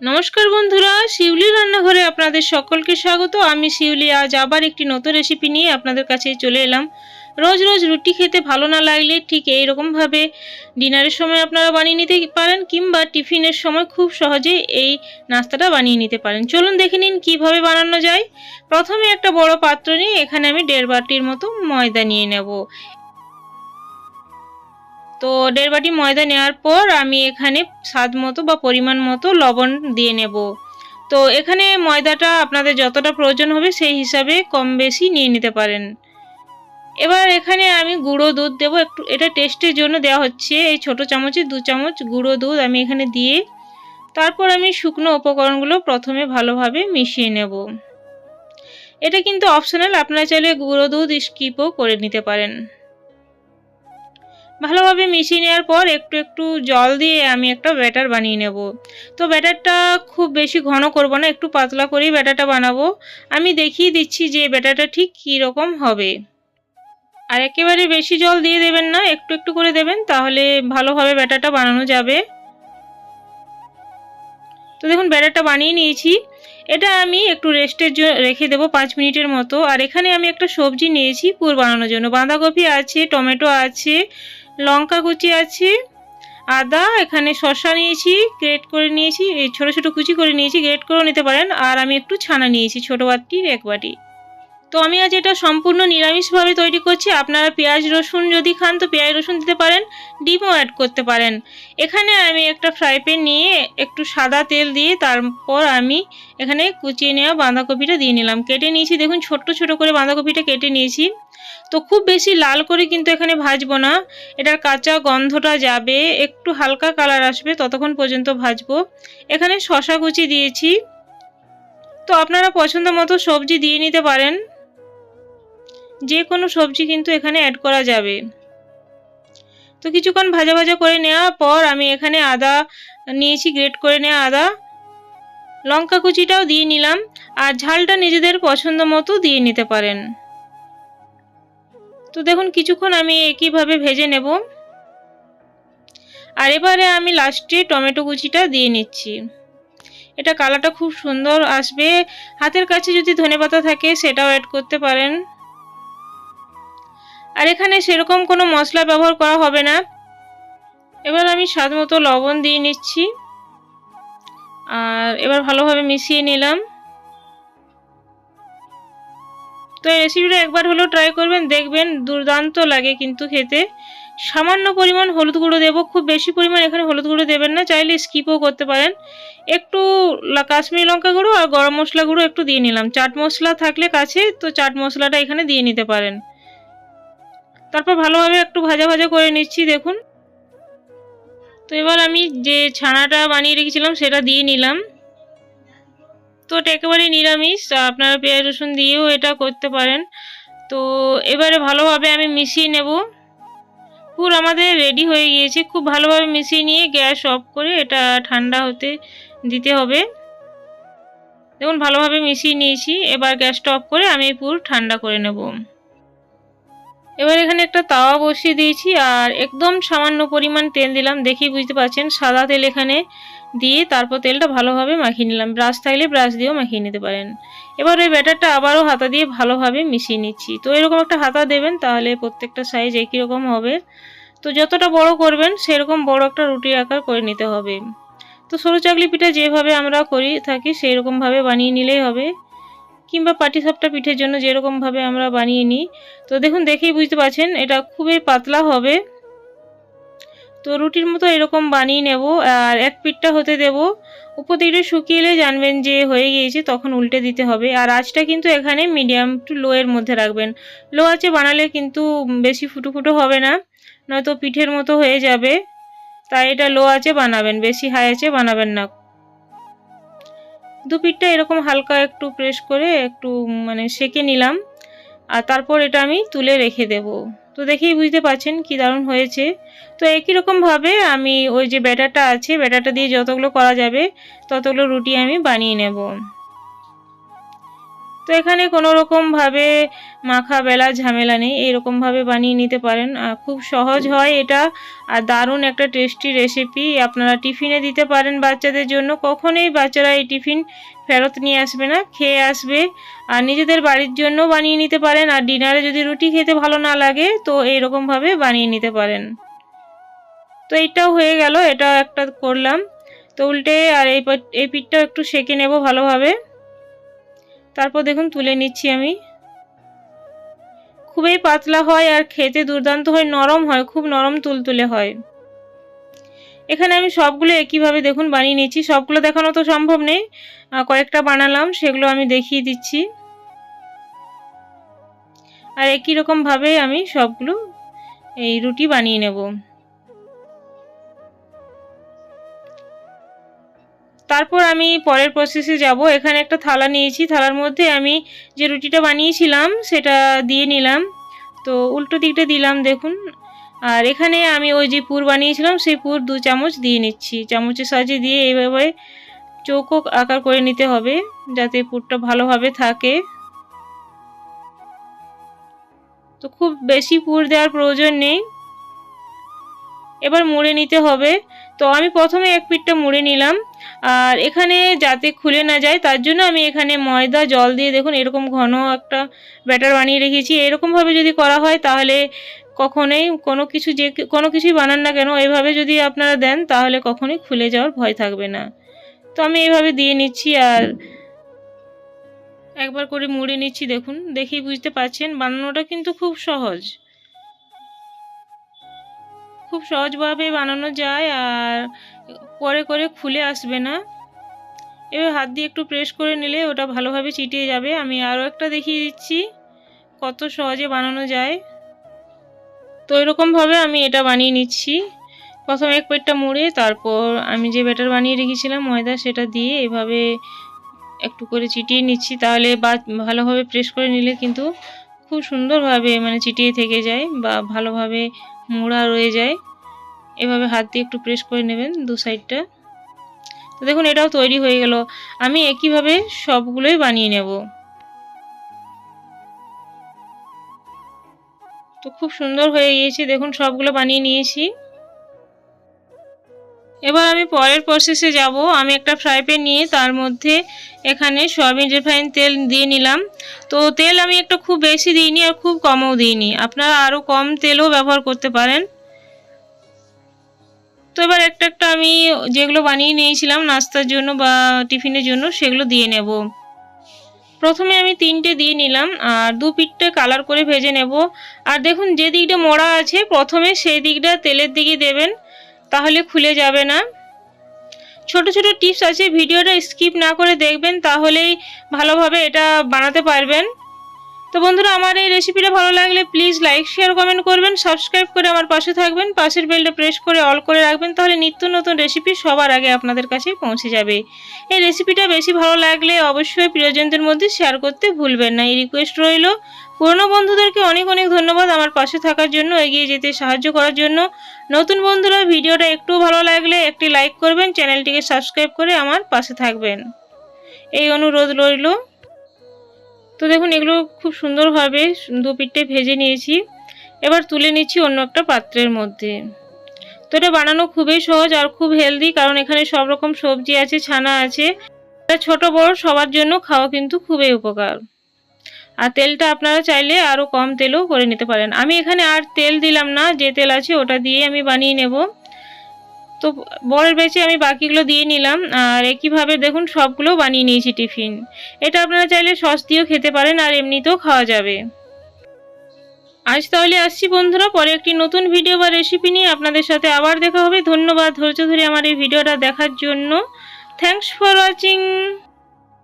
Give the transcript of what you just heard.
নমস্কার বন্ধুরা, শিউলি রান্নাঘরে আপনাদের সকলকে স্বাগত। আমি শিউলি, আজ আবার একটি নতুন রেসিপি নিয়ে আপনাদের কাছে চলে এলাম। রোজ রোজ রুটি খেতে ভালো না লাগলে ঠিক এই রকমভাবে ডিনারের সময় আপনারা বানিয়ে নিতে পারেন, কিংবা টিফিনের সময় খুব সহজে এই নাস্তাটা বানিয়ে নিতে পারেন। চলুন দেখে নিন কীভাবে বানানো যায়। প্রথমে একটা বড় পাত্র নিয়ে এখানে আমি দেড় বাটির মতো ময়দা নিয়ে নেব। তো দেড় বাটি ময়দা নেওয়ার পর আমি এখানে স্বাদ মতো বা পরিমাণ মতো লবণ দিয়ে নেব। তো এখানে ময়দাটা আপনাদের যতটা প্রয়োজন হবে সেই হিসাবে কম বেশি নিয়ে নিতে পারেন। এবার এখানে আমি গুঁড়ো দুধ দেবো। একটু এটা টেস্টের জন্য দেওয়া হচ্ছে। এই ছোট চামচে দু চামচ গুঁড়ো দুধ আমি এখানে দিয়ে তারপর আমি শুকনো উপকরণগুলো প্রথমে ভালোভাবে মিশিয়ে নেব। এটা কিন্তু অপশনাল আপনারা চাইলে গুঁড়ো দুধ স্কিপও করে নিতে পারেন। ভালোভাবে মিশিয়ে নেওয়ার পর একটু একটু জল দিয়ে আমি একটা ব্যাটার বানিয়ে নেব। তো ব্যাটারটা খুব বেশি ঘন করব না, একটু পাতলা করেই ব্যাটারটা বানাবো। আমি দেখিয়ে দিচ্ছি যে ব্যাটারটা ঠিক কী রকম হবে। আর একেবারে বেশি জল দিয়ে দেবেন না, একটু একটু করে দেবেন, তাহলে ভালোভাবে ব্যাটারটা বানানো যাবে। তো দেখুন, ব্যাটারটা বানিয়ে নিয়েছি। এটা আমি একটু রেস্টের জন্য রেখে দেবো পাঁচ মিনিটের মতো। আর এখানে আমি একটা সবজি নিয়েছি পুর বানানোর জন্য। বাঁধাকপি আছে, টমেটো আছে লঙ্কা কুচি আছে, আদা, এখানে শসা নিয়েছি গ্রেট করে নিয়েছি, এই ছোটো ছোটো কুচি করে নিয়েছি গ্রেট করেও নিতে পারেন। আর আমি একটু ছানা নিয়েছি, ছোটো বাটির এক বাটি। তো আমি আজ এটা সম্পূর্ণ নিরামিষভাবে তৈরি করছি। আপনারা পেঁয়াজ রসুন যদি খান, তো পেঁয়াজ রসুন দিতে পারেন, ডিমও অ্যাড করতে পারেন। এখানে আমি একটা ফ্রাই প্যান নিয়ে একটু সাদা তেল দিয়ে তারপর আমি এখানে কুচিয়ে নেওয়া বাঁধাকপিটা দিয়ে নিলাম। কেটে নিয়েছি, দেখুন ছোট্ট ছোট করে বাঁধাকপিটা কেটে নিয়েছি। তো খুব বেশি লাল করে কিন্তু এখানে ভাজবো না। এটার কাঁচা গন্ধটা যাবে, একটু হালকা কালার আসবে, ততক্ষণ পর্যন্ত ভাজবো। এখানে শশা কুচি দিয়েছি। তো আপনারা পছন্দ মতো সবজি দিয়ে নিতে পারেন। যে কোনো সবজি কিন্তু এখানে অ্যাড করা যাবে। তো কিছুক্ষণ ভাজা ভাজা করে নেওয়ার পর আমি এখানে আদা নিয়েছি গ্রেট করে নেওয়া আদা। লঙ্কা কুচিটাও দিয়ে নিলাম আর ঝালটা নিজেদের পছন্দ মতো দিয়ে নিতে পারেন। তো দেখুন কিছুক্ষণ আমি একইভাবে ভেজে নেব। আর এবারে আমি লাস্টে টমেটো কুচিটা দিয়ে নিচ্ছি। এটা কালারটা খুব সুন্দর আসবে। হাতের কাছে যদি ধনেপাতা থাকে সেটাও অ্যাড করতে পারেন। আর এখানে সেরকম কোনো মশলা ব্যবহার করা হবে না। এবার আমি স্বাদ মতো লবণ দিয়ে নিচ্ছি। আর এবার ভালোভাবে মিশিয়ে নিলাম। তো এই রেসিপিটা একবার হলেও ট্রাই করবেন, দেখবেন দুর্দান্ত লাগে কিন্তু খেতে। সামান্য পরিমাণ হলুদ গুঁড়ো দেবো, খুব বেশি পরিমাণ এখানে হলুদ গুঁড়ো দেবেন না, চাইলে স্কিপও করতে পারেন। একটু কাশ্মীরি লঙ্কা গুঁড়ো আর গরম মশলা গুঁড়ো একটু দিয়ে নিলাম। চাট মশলা থাকলে কাছে, তো চাট মশলাটা এখানে দিয়ে নিতে পারেন। তারপর ভালোভাবে একটু ভাজা ভাজা করে নিচ্ছি, দেখুন। তো এবার আমি যে ছানাটা বানিয়ে রেখেছিলাম সেটা দিয়ে নিলাম। তো এটা একেবারেই নিরামিষ, আপনারা পেঁয়াজ, রসুন দিয়েও এটা করতে পারেন। তো এবারে ভালোভাবে আমি মিশিয়ে নেব। পুর আমাদের রেডি হয়ে গিয়েছে, খুব ভালোভাবে মিশিয়ে নিয়ে গ্যাস অফ করে এটা ঠান্ডা হতে দিতে হবে। দেখুন, ভালোভাবে মিশিয়ে নিয়েছি, এবার গ্যাসটা অফ করে আমি পুর ঠান্ডা করে নেব। এবার এখানে একটা তাওয়া বসিয়ে দিয়েছি আর একদম সামান্য পরিমাণ তেল দিলাম। দেখি বুঝতে পারছেন, সাদা তেল এখানে দিয়ে তারপর তেলটা ভালোভাবে মাখিয়ে নিলাম। ব্রাশ থাকলে ব্রাশ দিয়েও মাখিয়ে নিতে পারেন। এবার ওই ব্যাটারটা আবারও হাতা দিয়ে ভালোভাবে মিশিয়ে নিচ্ছি। তো এরকম একটা হাতা দেবেন তাহলে প্রত্যেকটা সাইজ একই রকম হবে। তো যতটা বড় করবেন, সেরকম বড় একটা রুটির আকার করে নিতে হবে। তো সরু চাকলি পিঠা যেভাবে আমরা করি থাকি সেই রকমভাবে বানিয়ে নিলেই হবে। কিংবা পাটিসাপটা পিঠের জন্য যেরকমভাবে আমরা বানিয়ে নিই। তো দেখুন, দেখেই বুঝতে পারছেন, এটা খুবই পাতলা হবে। তো রুটির মতো এরকম বানিয়ে নেব, আর এক পিঠটা হতে দেব। উপর দিকটা শুকিয়ে এলে জানবেন যে হয়ে গিয়েছে, তখন উল্টে দিতে হবে। আর আঁচটা কিন্তু এখানে মিডিয়াম টু লো এর মধ্যে রাখবেন। লো আঁচে বানালে কিন্তু বেশি ফুটো ফুটো হবে না, নয়তো পিঠের মতো হয়ে যাবে। তাই এটা লো আঁচে বানাবেন, বেশি হাই আঁচে বানাবেন না। দু পিঠটা এরকম হালকা একটু প্রেস করে একটু মানে সেকে নিলাম। আর তারপর এটা আমি তুলে রেখে দেব। তো দেখেই বুঝতে পারছেন কি দারুণ হয়েছে। তো একই রকমভাবে আমি ওই যে ব্যাটারটা আছে, ব্যাটারটা দিয়ে যতগুলো করা যাবে, ততগুলো রুটি আমি বানিয়ে নেব। তো এখানে কোনো রকমভাবে মাখা বেলা ঝামেলা নেই এরকমভাবে বানিয়ে নিতে পারেন। খুব সহজ হয় এটা আর দারুণ একটা টেস্টি রেসিপি আপনারা টিফিনে দিতে পারেন বাচ্চাদের জন্য। কখনোই বাচ্চারা এই টিফিন ফেরত নিয়ে আসবে না, খেয়ে আসবে। আর নিজেদের বাড়ির জন্য বানিয়ে নিতে পারেন। আর ডিনারে যদি রুটি খেতে ভালো না লাগে, তো এইরকমভাবে বানিয়ে নিতে পারেন। তো এইটাও হয়ে গেল এটা একটা করলাম। তো উল্টে আর এই এই পিঠটাও একটু সেঁকে নেব ভালোভাবে। তারপর দেখুন তুলে নিচ্ছি আমি। খুবই পাতলা হয় আর খেতে দুর্দান্ত হয়, নরম হয়, খুব নরম তুলতুলে হয়। এখানে আমি সবগুলো একইভাবে দেখুন বানিয়ে নিচ্ছি সবগুলো দেখানো তো সম্ভব নেই। কয়েকটা বানালাম, সেগুলো আমি দেখিয়ে দিচ্ছি। আর একই রকমভাবে আমি সবগুলো এই রুটি বানিয়ে নেব। তারপর আমি পরের প্রসেসে যাব। এখানে একটা থালা নিয়েছি। থালার মধ্যে আমি যে রুটিটা বানিয়েছিলাম, সেটা দিয়ে নিলাম। তো উল্টো দিকটা দিলাম, দেখুন। আর এখানে আমি ওই যে পুর বানিয়েছিলাম, সেই পুর দু চামচ দিয়ে নিচ্ছি। চামচের সাহায্যে দিয়ে এইভাবে চৌকো আকার করে নিতে হবে, যাতে পুরটা ভালোভাবে থাকে। তো খুব বেশি পুর দেওয়ার প্রয়োজন নেই। এবার মুড়ে নিতে হবে। তো আমি প্রথমে এক পিঠটা মুড়ে নিলাম। আর এখানে যাতে খুলে না যায়, তার জন্য আমি এখানে ময়দা, জল দিয়ে দেখুন এরকম ঘন একটা ব্যাটার বানিয়ে রেখেছি। এরকমভাবে যদি করা হয়, তাহলে কখনোই কোনো কিছু যে কোনো কিছুই বানান না কেন, এভাবে যদি আপনারা দেন, তাহলে কখনোই খুলে যাওয়ার ভয় থাকবে না। তো আমি এইভাবে দিয়ে নিচ্ছি আর একবার করে মুড়ে নিচ্ছি, দেখুন, দেখেই বুঝতে পারছেন, বানানোটা কিন্তু খুব সহজ। খুব সহজভাবে বানানো যায় আর পরে করে খুলে আসবে না। এবার হাত দিয়ে একটু প্রেস করে নিলে ওটা ভালোভাবে চিটিয়ে যাবে। আমি আরও একটা দেখিয়ে দিচ্ছি কত সহজে বানানো যায়। তো এরকমভাবে আমি এটা বানিয়ে নিচ্ছি। প্রথমে এক পেটটা মুড়ে, তারপর আমি যে ব্যাটার বানিয়ে রেখেছিলাম ময়দা, সেটা দিয়ে এভাবে একটু করে চিটিয়ে নিচ্ছি। তাহলে বা ভালোভাবে প্রেস করে নিলে কিন্তু খুব সুন্দরভাবে মানে চিটিয়ে থেকে যায় বা ভালোভাবে মোড়া রয়ে যায়। এভাবে হাত দিয়ে একটু প্রেস করে নেবেন দু সাইডটা তো দেখুন, এটাও তৈরি হয়ে গেল। আমি একইভাবে সবগুলোই বানিয়ে নেব। তো খুব সুন্দর হয়ে গিয়েছে। দেখুন, সবগুলো বানিয়ে নিয়েছি। এবার আমি পরের প্রসেসে যাব। আমি একটা ফ্রাই প্যান নিয়ে তার মধ্যে এখানে সয়াবিন রিফাইন তেল দিয়ে নিলাম। তো তেল আমি একটা খুব বেশি দিইনি আর খুব কমও দিইনি। আপনারা আরও কম তেলও ব্যবহার করতে পারেন। তো এবার একটা একটা আমি যেগুলো বানিয়ে নিয়েছিলাম নাস্তার জন্য বা টিফিনের জন্য সেগুলো দিয়ে নেব। প্রথমে আমি তিনটে দিয়ে নিলাম আর দু পিঠটা কালার করে ভেজে নেব। আর দেখুন যে দিকটা মোড়া আছে, প্রথমে সেই দিকটা তেলের দিকে দেবেন। তাহলে খুলে যাবে না। ছোট ছোট টিপস আছে, ভিডিওটা স্কিপ না করে দেখবেন, তাহলেই ভালোভাবে এটা বানাতে পারবেন। তো বন্ধুরা, আমার এই রেসিপিটা ভালো লাগলে প্লিজ লাইক শেয়ার কমেন্ট করবেন সাবস্ক্রাইব করে আমার পাশে থাকবেন, পাশের বেলটা প্রেস করে অল করে রাখবেন, তাহলে নিত্য নতুন রেসিপি সবার আগে আপনাদের কাছে পৌঁছে যাবে। এই রেসিপিটা বেশি ভালো লাগলে অবশ্যই প্রিয়জনদের মধ্যে শেয়ার করতে ভুলবেন না। এই রিকোয়েস্ট রইল পুরনো বন্ধুদেরকে অনেক অনেক ধন্যবাদ আমার পাশে থাকার জন্য, এগিয়ে যেতে সাহায্য করার জন্য। নতুন বন্ধুরা, ভিডিওটা একটু ভালো লাগলে একটি লাইক করবেন, চ্যানেলটিকে সাবস্ক্রাইব করে আমার পাশে থাকবেন। এই অনুরোধ রইল। তো দেখুন, এগুলো খুব সুন্দরভাবে দু পিঠে ভেজে নিয়েছি। এবার তুলে নিচ্ছি অন্য একটা পাত্রের মধ্যে। তো এটা বানানো খুবই সহজ আর খুব হেলদি, কারণ এখানে সব রকম সবজি আছে, ছানা আছে। ছোট বড় সবার জন্য খাওয়া কিন্তু খুবই উপকার। আর তেলটা আপনারা চাইলে আরও কম তেলও করে নিতে পারেন। আমি এখানে আর তেল দিলাম না, যে তেল আছে ওটা দিয়ে আমি বানিয়ে নেব। তো বড়ের বেচে আমি বাকিগুলো দিয়ে নিলাম, আর একইভাবে দেখুন সবগুলো বানিয়ে নিয়েছি টিফিন। এটা আপনারা চাইলে সস দিয়েও খেতে পারেন, আর এমনিতেও খাওয়া যাবে। আজ তাহলে আসছি বন্ধুরা, পরে একটি নতুন ভিডিও বা রেসিপি নিয়ে আপনাদের সাথে আবার দেখা হবে। ধন্যবাদ, ধৈর্য ধরে আমার এই ভিডিওটা দেখার জন্য। Thanks for watching